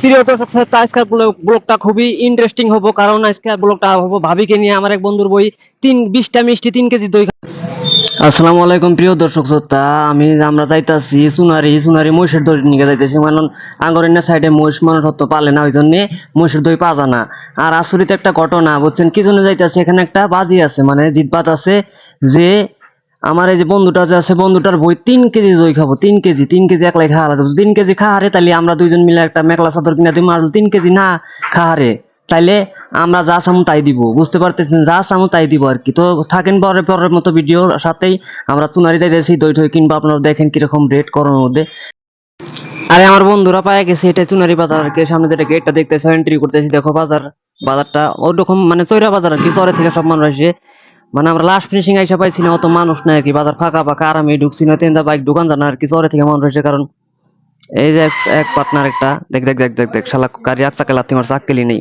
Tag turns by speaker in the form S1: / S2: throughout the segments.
S1: প্রিয় দর্শক শ্রোতা, আজকের ব্লগটা খুবই ইন্টারেস্টিং হব কারণ আজকে ব্লগটা হব ভাবিকে নিয়ে। আমার এক বন্ধুর বই তিন বিশটা মিষ্টি তিন কেজি দই। আসসালামু আলাইকুম প্রিয় দর্শক শ্রোতা। আমি আমরা যাইতাছি সুনারি সুনারি মহিষের দই নিয়ে যাইতেছি। কারণ সাইডে মহিষ মানুষ হতো পালে না ওই জন্য মহিষের দই পাওয়া না। আর আসরিত একটা ঘটনা বুঝছেন? কি জন্য যাইতাছি? এখানে একটা বাজি আছে মানে জিতবাত আছে যে আমার এই যে বন্ধুটা যে আছে, বন্ধুটার বই তিন কেজি দই খাব, তিন কেজি তিন কেজি একলাই খাওয়া লাগবে তিন কেজি খাওয়ারে তাহলে আমরা দুইজন মিলে একটা মেঘলা চাদর কিনা দিই মারল তিন কেজি না খাওয়ারে তাইলে আমরা যা চামু তাই দিব। বুঝতে পারতেছেন? যা চামু তাই দিব আর কি। তো থাকেন পরে পরের মতো ভিডিওর সাথেই আমরা চুনারি যাইতেছি দই টই কিনবো। আপনারা দেখেন কীরকম রেট করার মধ্যে। আরে আমার বন্ধুরা পায়ে গেছে, এটা চুনারি বাজার আর কি। সামনে যেটা গেটটা দেখতেছে এন্ট্রি করতেছি, দেখো বাজার, বাজারটা ওরকম মানে চৈরা বাজার আর কি, চরে থেকে সব মানুষ আসে। মানে আমরা লাস্ট ফিনিশিং আইসা পাইছি না, অত মানুষ নাই আর কি। বাজার ফাঁকা ফাঁকা, আরামে ঢুকছি না তেন্দা বাইক দোকান জানা আর কি, চরে থেকে মানুষ আসে কারণ এই যে এক- পার্টনার একটা, দেখ দেখ দেখ দেখ দেখ, শালা গাড়ি এক চাকা লাথি মার চাক্কেলি নেই।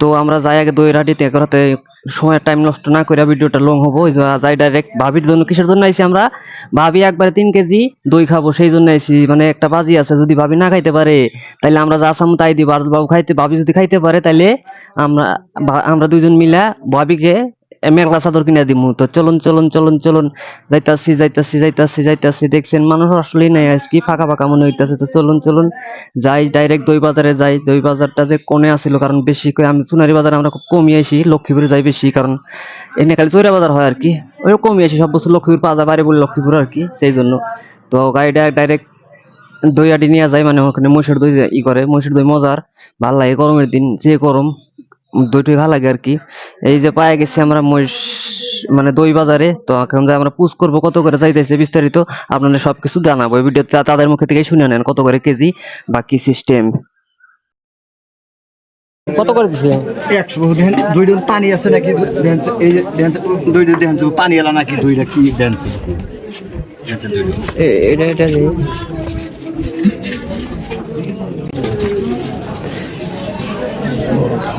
S1: তো আমরা যাই আগে দই রাডিতে করাতে সময় টাইম নষ্ট না করে ভিডিওটা লং হব যাই ডাইরেক্ট ভাবির জন্য, কিসের জন্য আইছি আমরা? ভাবি একবারে তিন কেজি দই খাব, সেই জন্য আইছি। মানে একটা বাজি আছে, যদি ভাবি না খাইতে পারে, তাইলে আমরা যা চামু তাই আর বাবু খাইতে ভাবি যদি খাইতে পারে, তাইলে আমরা আমরা দুইজন মিলা ভাবিকে মেঘলা চাদর কিনে দিমু। তো চলুন চলুন চলুন চলুন। যাইতাছি যাইতাছি যাইতাছি যাইতাছি। দেখছেন মানুষ আসলেই নাই। আজকে ফাঁকা ফাঁকা মনে হইতাছে। তো চলুন চলুন। যাই ডাইরেক্ট দই বাজারে যাই। দই বাজারটা যে কোণে আছিল কারণ বেশি আমি সোনারি বাজারে আমরা খুব কমই আসি লক্ষ্মীপুরে যাই বেশি, কারণ এনে খালি চৈরা বাজার হয় আর কি। ওই কমই আসি সব বছর লক্ষ্মীপুর পাওয়া যায় বাড়ি বলে লক্ষ্মীপুর আর কি, সেই জন্য। তো গাড়িটা ডাইরেক্ট দই আটি নিয়ে যায় মানে ওখানে মহিষের দই ই করে। মহিষের দই মজার, ভালো লাগে গরমের দিন, যে গরম। দই টই ভালো লাগে আর কি। এই যে পায়ে গেছি আমরা মহিষ মানে দই বাজারে তো এখন যে আমরা পুষ করব কত করে চাইতেছে বিস্তারিত আপনাদের সবকিছু জানাব। এই ভিডিও তাদের মুখে থেকে শুনে নেন কত করে কেজি বা কি সিস্টেম কত করে দিছে?
S2: একশো দেখেন দুইটা পানি আছে নাকি? এই দেখেন তো, পানি এলা নাকি? দুইটা কি।
S1: এ- এটা এটা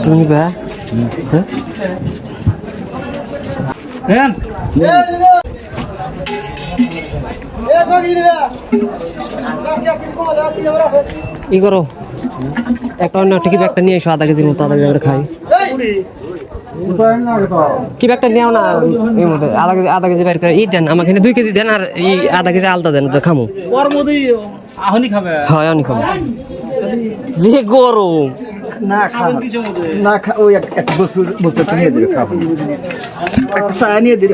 S1: তুমি বা? হ্যাঁ? ই করো? একটা অন্য একটা কি ব্যাগটা নিয়ে এসো আধা কেজির মতো আধা কেজি খাই। কি ব্যাগটা নেও না এই মধ্যে আধা কেজি আধা কেজি বের করে ই দেন আমাকে দুই কেজি দেন আর এই আধা কেজি আলতা দেন খামু।
S3: ওর মধ্যেই আহনি খাবে।
S1: হয় অনেক খাব। যে গরম।
S2: না খা না খা ওই এক এক বস্তু বস্তু নিয়ে দিল খাব একটা চা নিয়ে দিল।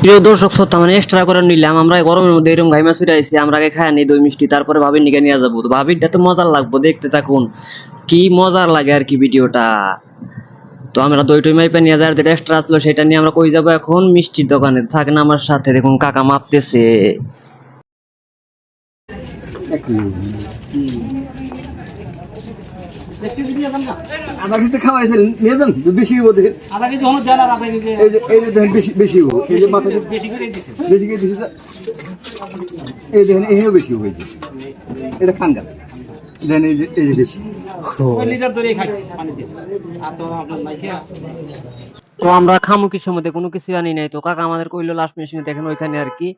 S1: প্রিয় দর্শক শ্রোতা মানে এক্সট্রা করে নিলাম। আমরা গরমের মধ্যে এরকম গাইমা ছুটে আইছি আমরা আগে খাই নি দই মিষ্টি তারপরে ভাবির নিকে নিয়ে যাব। তো ভাবিরটা তো মজার লাগবো দেখতে থাকুন। কি মজার লাগে আর কি ভিডিওটা? তো আমরা দই টই মাইপা নিয়ে যাই যেটা এক্সট্রা আসলো সেটা নিয়ে আমরা কই যাব এখন? মিষ্টির দোকানে। থাকেন আমার সাথে দেখুন কাকা মাপতেছে।
S2: আধা কেজি খাওয়াইছেন? নিয়ে যান বেশি হব দেখেন।
S3: আধা কেজি হলো দেন আর আধা কেজি
S2: এই যে এই যে দেখেন বেশি বেশি হব এই যে মাথা
S3: বেশি করে দিছে।
S2: বেশি করে দিছি। এই দেখেন এও বেশি হয়েছে। এটা খান গা। দেখেন এই যে এই যে বেশি।
S3: লিটার ধরে খাই পানি দিয়ে। আর তো আপনার নাই খেয়া
S1: তো আমরা খামু কিছু মধ্যে কোনো কিছু আনি নাই। তো কাকা আমাদের কইলো লাস্ট মেশিনে দেখেন ওইখানে আর কি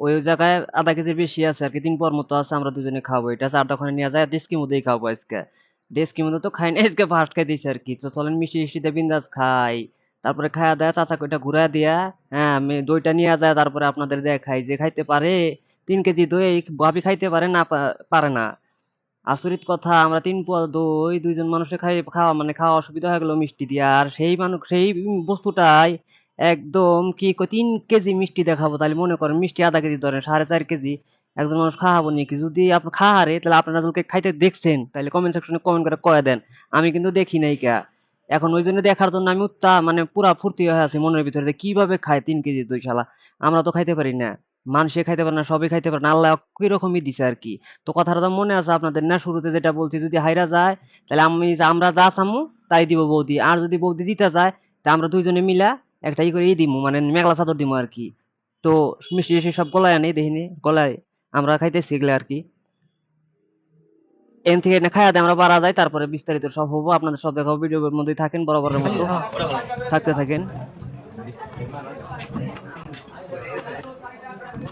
S1: ওই জায়গায় আধা কেজির বেশি আছে আর কি তিন পর মতো আছে আমরা দুজনে খাব। এটা চার দোকানে নিয়ে যায় ডেস্কির মধ্যেই খাব আজকে। ডেস্কির মধ্যে তো খাই না আজকে ফার্স্ট খাই দিয়েছি আর কি। তো চলেন মিষ্টি মিষ্টিতে বিন্দাস খাই। তারপরে খাওয়া দেয়া চাচা কইটা ঘুরা দিয়া হ্যাঁ আমি দইটা নিয়ে যায় তারপরে আপনাদের দেখাই। যে খাইতে পারে তিন কেজি দই ভাবি খাইতে পারে না পারে না। আচরিত কথা, আমরা তিন পোয়া দই, দুইজন মানুষে খাই, খাওয়া মানে খাওয়া অসুবিধা হয়ে গেল মিষ্টি দিয়ে। আর সেই মানুষ, সেই বস্তুটাই একদম কি তিন কেজি মিষ্টি দেখাবো, তাহলে মনে করেন মিষ্টি আধা কেজি ধরেন, সাড়ে চার কেজি একজন মানুষ খাওয়াবো নাকি? যদি আপনি খাহারে তাহলে আপনারা যদি খাইতে দেখছেন, তাহলে কমেন্ট সেকশনে কমেন্ট করে কয়ে দেন। আমি কিন্তু দেখি নাই কা। এখন ওই জন্য দেখার জন্য আমি উত্তা মানে পুরা ফুর্তি হয়ে আছি মনের ভিতরে কীভাবে খায় তিন কেজি দই শালা। আমরা তো খাইতে পারি না। মানুষে খাইতে পারে না, সবই খাইতে পারে না। আল্লাহ কিরকমই দিছে আর কি তো কথাটা তো মনে আছে আপনাদের না? শুরুতে যেটা বলছি, যদি হাইরা যায়, তাহলে আমি আমরা যা চামু, তাই দিব বৌদি। আর যদি বৌদি দিতে যায়, তা আমরা দুইজনে মিলা একটা ই করে দিমু মানে মেঘলা চাদর দিমু আর কি তো মিষ্টি টিষ্টি সব গলায় আনি, দেখিনি? গলায় আমরা খাইতেছি এগুলো আর কি
S4: এন থেকে খাইয়া দিয়ে, আমরা পারা যায় তারপরে বিস্তারিত সব হব। আপনাদের সব দেখাবো ভিডিওর মধ্যেই থাকেন, বরাবরের মতো। থাকতে থাকেন।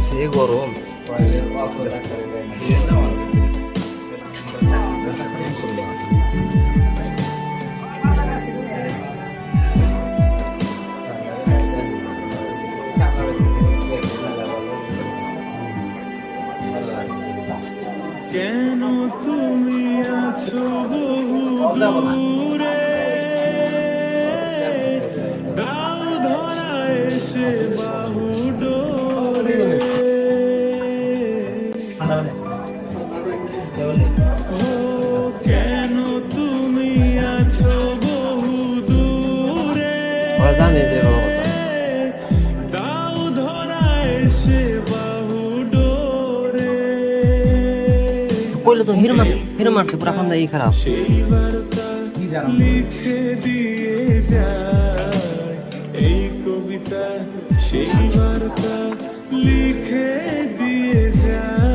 S5: সে গরম।
S1: কেন তুমি আছো দূরে এসে বাহু ডোরে ও কেন তুমি আছো বহু দূরে
S5: যে।
S1: দাও ধরা এসে বাহু ডোরে
S5: কইলে তো হিরো মারছে হিরো মারছে পুরা খান্দা ই খারাপ
S1: সেই বার্তা লিখে দিয়ে যায় এই কবিতা সেই বার্তা লিখে দিয়ে যায়